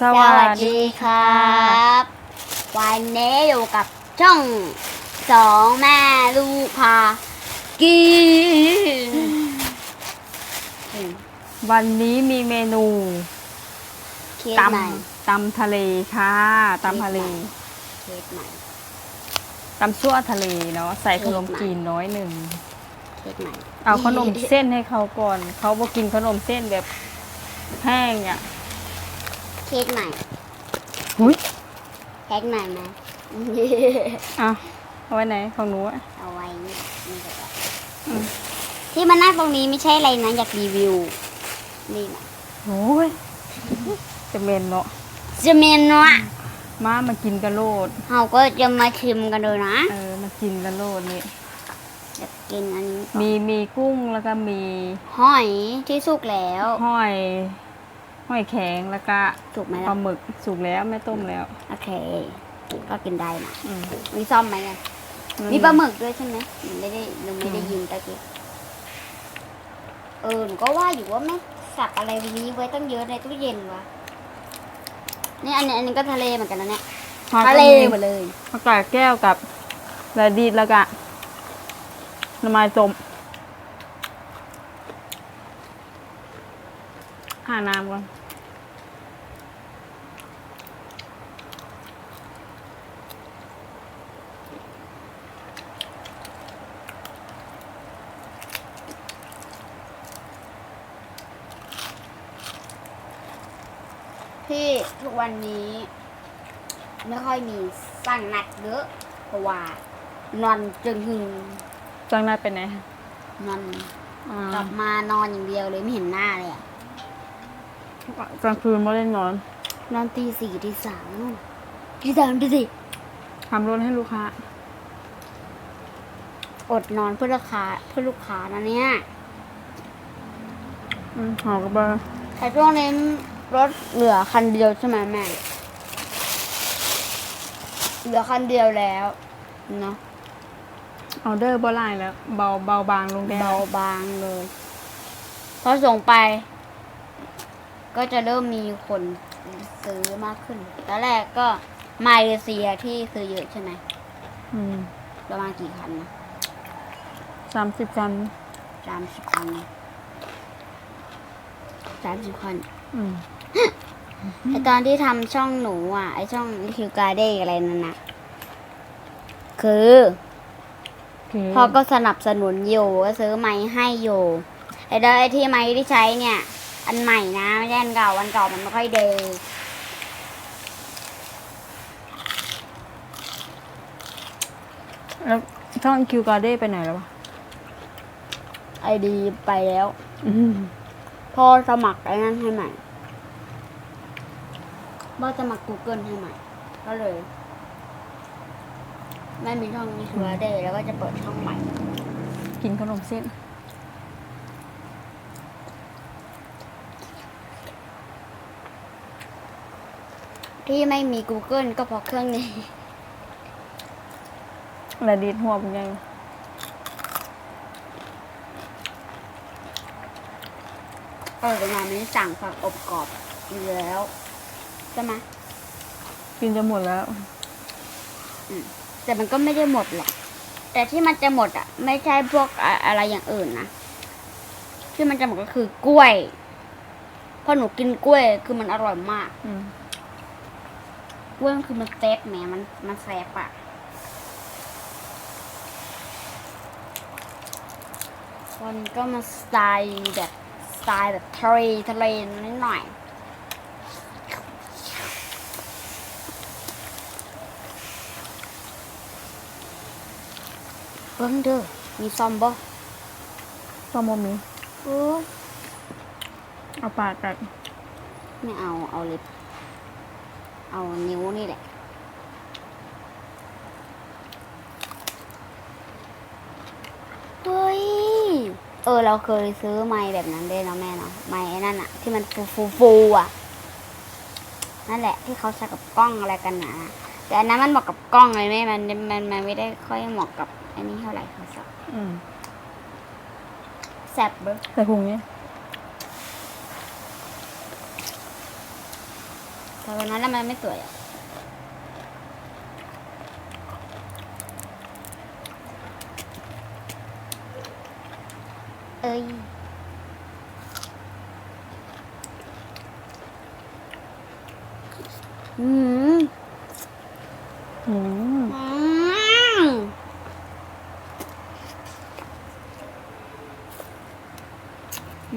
สสวัวัสสดีดีครับ วันนี้อยู่กับช่องสองแม่ลูกพากิน วันนี้มีเมนูเคสตใหม่ำตำทะเลค่ะตำทะเลเคสใหม่ตำชั่วทะเลเนาะใส่ขนมเค้กใหม่จีนน้อยหนึ่ง เคสใหม่เอาขนมเส้นให้เขาก่อน เขาบอกกินขนมเส้นแบบแห้งอะ เคสใหม่หุยแพ็กใหม่ไหมอะเอาไว้ไหนของหนูอะเอาไว้เนี่ยนี่ก็ได้อืมที่มานั่งตรงนี้ไม่ใช่อะไรนะอยากรีวิว นี่นะโอ้ยจะเมนเนาะจะเมนเนาะมามากินกระโลดเราก็จะมาชิมกันดูนะเออมากินกระโลดนี่อยากกินอันนี้ก่อนมีมีกุ้งแล้วก็มีหอยที่สุกแล้ว ห้อย ห้อยแข็งแล้วก็สุกไหมปล่ะลาหมึกสุกแล้วไม่ต้มแล้วโอเค ก็กินได้นะอืมมีซ่อมไหมเนี่ยมีปลาหมึกด้วยใช่ไหมหนูไม่ได้หนูไม่ได้ยินตะกี้เออหนูก็ว่าอยู่ว่าแม่สับอะไรนี้ไว้ตั้งเยอะในตู้เย็นวะนี่อันนี้อันนี้ก็ทะเลเหมือนกันนะเนี่ยหอยทะก็เลมีหมดเลยผักกาดแก้วกับระดีดแล้วก็หน้ำไม้ต้ม หาน้ำก่อนที่ทุกวันนี้ไม่ค่อยมีสั่งหนักเยอะเพราะว่านอนจึงหึงจังนัดไปไหนนอน อ่ากลับมานอนอย่างเดียวเลยไม่เห็นหน้าเลยอะ กลางคืนไม่ได้นอนนอนตีสี่ตีสามนู่นตีสามตีสี่ทำรถให้ลูกค้า อดนอนเพื่อลูกค้าเพื่อลูกค้านะเนี่ยอืมหอกระเบอร์แต่ช่วงนี้รถเหลือคันเดียวใช่ไหมแม่ เหลือคันเดียวแล้วเนาะออเดอร์บ่ไล่แล้ว เบาเบาบางลงได้เบาบางเลย พอส่งไป ก็จะเริ่มมีคนซื้อมากขึ้นตอนแรกก็มาเลเซียที่ซื้อเยอะใช่ไหมอืมประมาณกี่คันนะสามสิบกันสามสิบคันสามสิบคันอืมไอตอนที่ทำช่องหนูอะ ไอช่องคิวการ์เด้อะไรนั่นนะคือโอเคพ่อก็สนับสนุนอยู่ก็ซื้อไม้ให้อยู่ไอเดไอที่ไม้ที่ใช้เนี่ย อันใหม่นะไม่ใช่อันเก่าอันเก่ามันไม่ค่อยเดยแล้วช่องคิวการ์เด้ไปไหนแล้ววะไอดีไปแล้วอืมพ่อสมัครไอ้นั่นให้ใหม่พ่อสมัคร Google ให้ใหม่ ก็เลย ไม่มีช่องนี้คิวการ์เด้แล้วก็จะเปิดช่องใหม่ กินขนมเส้น ที่ไม่มี Google ก็เพราะเครื่องนี้ระดีดหัวเป็นไงเออแต่งานไม่ได้สั่งฝักอบกรอบอยู่แล้วใช่ไหมกินจะหมดแล้วแต่มันก็ไม่ได้หมดหรอก แต่ที่มันจะหมดอะ ไม่ใช่พวกอะอะไรอย่างอื่นนะ ที่มันจะหมดก็คือกล้วยเพราะหนูกินกล้วยคือมันอร่อยมาก อืม กล้วยมันคือมันเซ็ตแหมมันมันแซ่บอะวันนี้ก็มาสไตล์แบบสไตล์แบบทะเลทะเลนิดหน่อยเบิ้งเด้อมีซอมบ่ต้มบะหมี่โอ้ยเอาปากกัดไม่เอาเอาเล็บ เอานิ้วนี่แหละเฮ้ยเออ เราเคยซื้อไม้แบบนั้นด้วยเนาะแม่เนาะ ไม้ไอ้นั่นอะที่มันฟูฟูฟูๆอะนั่นแหละที่เขาใช้กับกล้องอะไรกันนะแต่อันนั้นมันเหมาะกับกล้องเลยแม่มันมันมันไม่ได้ค่อยเหมาะกับ อันนี้เท่าไหร่ค่ะอืมแซ่บเบ้อใส่พุงนี้แต่วันนั้นแล้วมันไม่สวย อะเอ้ยอืมอืมอืม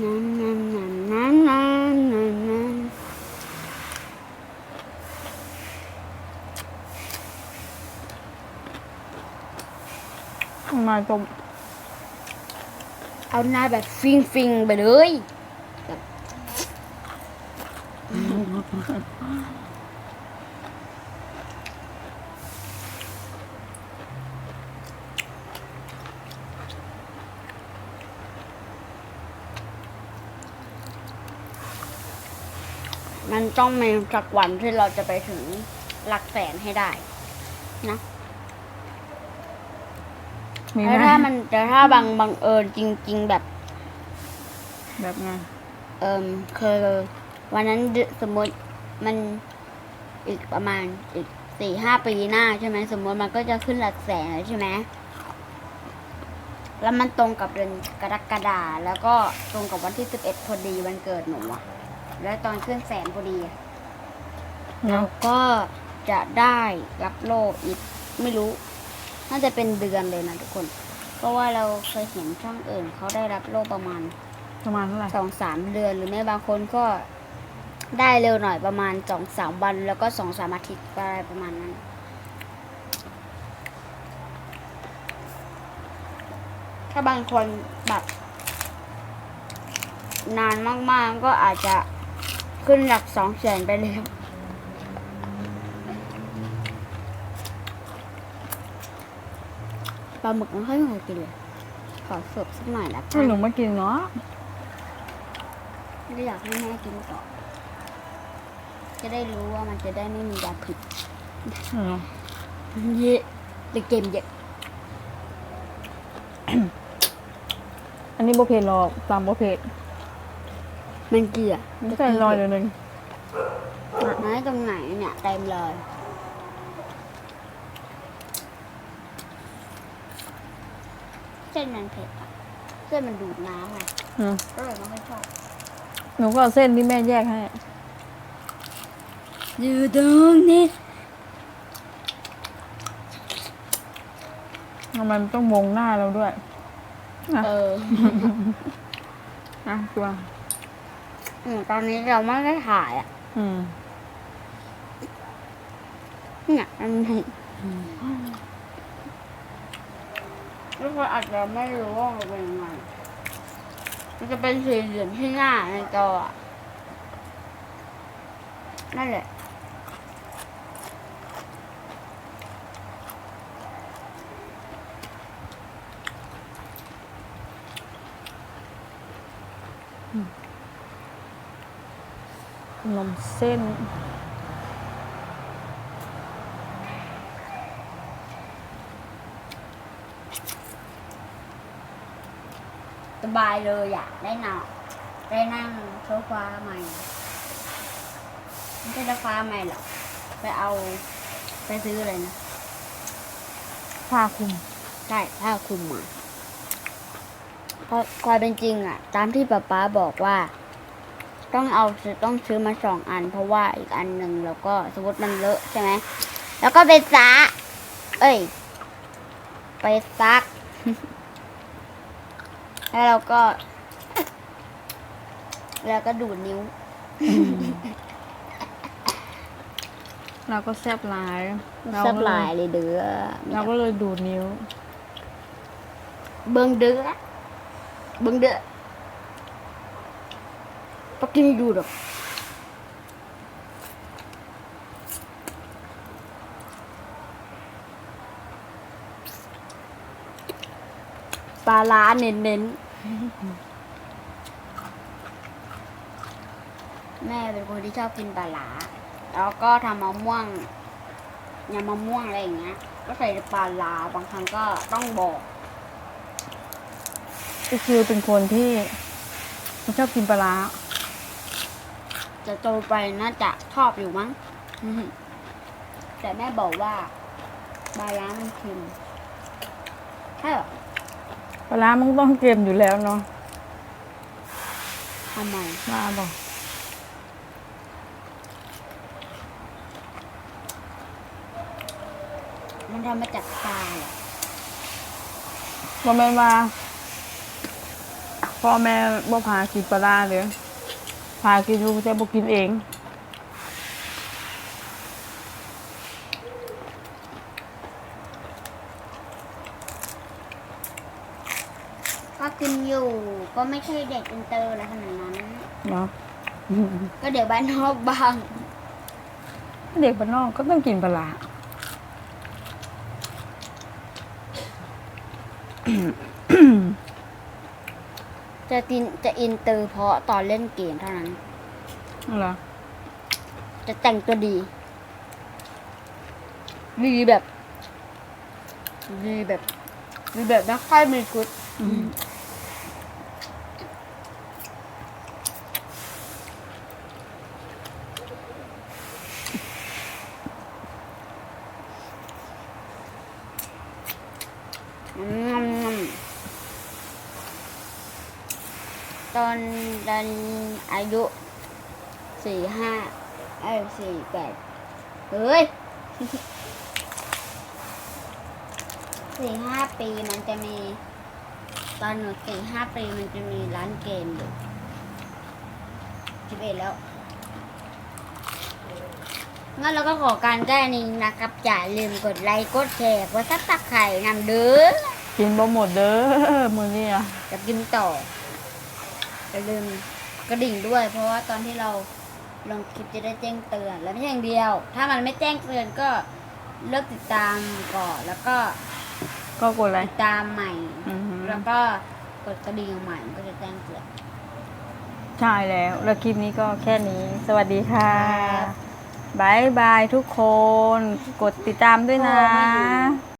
นั่นนั่นนั่นนั่นนั่นนั่นนั่น มาตรงเอาหน้าแบบฟิงฟิงไปเลยแบบมันต้องมีสักวันที่เราจะไปถึงหลักแสนให้ได้ นะ มีไหแล้วมถ้ามันแต่ถ้าบังบังเอิญจริง ๆ แบบ แบบไงเอิมคือวันนั้นเดือนสมมติมันอีกประมาณอีกสี่ห้าปีหน้าใช่ไหมสมมติมันก็จะขึ้นหลักแสนแล้วใช่ไหมแล้วมันตรงกับเดือนกรกฎาแล้วก็ตรงกับวันที่สิบเอ็ดพอดีวันเกิดหนูอะแล้วตอนขึ้นแสนพอดีอะเนาะก็จะได้รับโล่อีกไม่รู้ น่าจะเป็นเดือนเลยนะทุกคน เพราะว่าเราเคยเห็นช่องอื่นเขาได้รับโล่ประมาณประมาณเท่าไหร่สองสามเดือนหรือไม่บางคนก็ได้เร็วหน่อยประมาณสองสามวันแล้วก็สองสามอาทิตย์อะไรประมาณนั้นถ้าบางคนแบบนานมากๆก็อาจจะขึ้นหลักสองแสนไปเลย ปลาหมึกไม่ค่อยมีใครกินเลย ขอเสิร์ฟสักหน่อยละกัให้หนูมากินเนาะไม่อยากให้แม่กินต่อจะได้รู้ว่ามันจะได้ไม่มียาพิษอืมเยอะแต่เกมเยอะอันนี้โบเพลหรอกตามโบเพลมันเกลือไม่ใช่ลอยเดี๋ยวหนึงไหนตรงไหนเนี่ยเต็มเลย เส้ นมันเผ็ดอะเส้นมันดูดน้ำไงอืมก็เลยไม่ค่อยชอบหนูก็เอาเส้นที่แม่แยกให้ อยู่ตรงนี้ทำไมมันต้องมงหน้าเราด้วยอะเออ อะตัวอืมตอนนี้เราไม่ได้ถ่ายอะอืม เนี่ยมันเห็น ทุกคนอาจจะไม่รู้ว่ามันเป็นยังไงมันจะเป็นสีเหลี่ยมที่หน้าในจออะนั่นแหละนมเส้น บายเลยอะได้นอนได้นั่งโซฟาใหม่ไม่ใช่โซฟาใหม่หรอกไปเอาไปซื้ออะไรนะผ้าคลุมใช่ผ้าคลุมมาเพราะความเป็นจริงอะ ตามที่ป๊าป๊าบอกว่า ต้องเอาซื้อต้องซื้อมาสองอัน เพราะว่าอีกอันหนึ่งแล้วก็สมมติมันเลอะใช่ไหมแล้วก็ไปซักเอ้ย ไปซัก แล้วเราก็ แล้วก็ดูดนิ้ว เราก็แซบหลายเรซับก็ลายเลยเด้อเราก็เลยดูดนิ้ว เบิ่งเด้อเบิ่งเด้อปักกินดูดอก ปลาร้าเน้นๆ แม่เป็นคนที่ชอบกินปลาร้าแล้วก็ทำมะม่วงยำมะม่วงอะไรอย่างเงี้ย ก็ใส่ปลาร้าบางครั้งก็ต้องบอก ก็คือเป็นคนที่ไม่ชอบกินปลาร้าจะโตไปน่าจะชอบอยู่มั้งอืมแต่แม่บอกว่าปลาร้ามันเค็มใช่เหรอ ปลาร้ามันต้องเค็มอยู่แล้วเนาะทำไมมาบอกมันทำมาจากปลาเหรอบ่แม่นว่าพ่อแม่บ่พากินปลาร้าเลยพากินอยู่แต่บ่กินเอง ก็กินอยู่ ก็ไม่ใช่เด็กอินเตอร์อะไรขนาดนั้น เนาะก็เดี๋ยวบ้านนอกบ้าง เด็กบ้านนอกก็ต้องกินปลาร้าจะตินจะอินเตอร์เพราะตอนเล่นเกมเท่านั้น เหรอ จะแต่งตัวดี ดีแบบ ดีแบบ ดีแบบไม่ค่อยมีชุด อืม อืม ตอนตอนอายุสี่ห้าเอ้ยสี่แปดเฮ้ยสี่ห้าปีมันจะมี ตอนหนูสี่ห้าปีมันจะมีร้านเกมอยู่สิบเอ็ดแล้วงั้นเราก็ขอการแก้นี้นะครับอย่าลืมกดไลค์กดแชร์กดซับสไครต์นำเด้อกินบ่หมดเด้อมื้อนี้อะจะกินต่อ อย่าลืมกระดิ่งด้วย เพราะว่าตอนที่เราลงคลิปจะได้แจ้งเตือน และไม่ใช่อย่างเดียว ถ้ามันไม่แจ้งเตือนก็เลิกติดตามก่อนแล้วก็ก็กดไลติค์ดตามใหม่ อือฮึ แล้วก็กดกระดิ่งใหม่ก็จะแจ้งเตือน ใช่แล้ว แล้วคลิปนี้ก็แค่นี้ สวัสดีค่ะครับบายบายทุกคน กดติดตามด้วยนะโอ้ไม่อยู่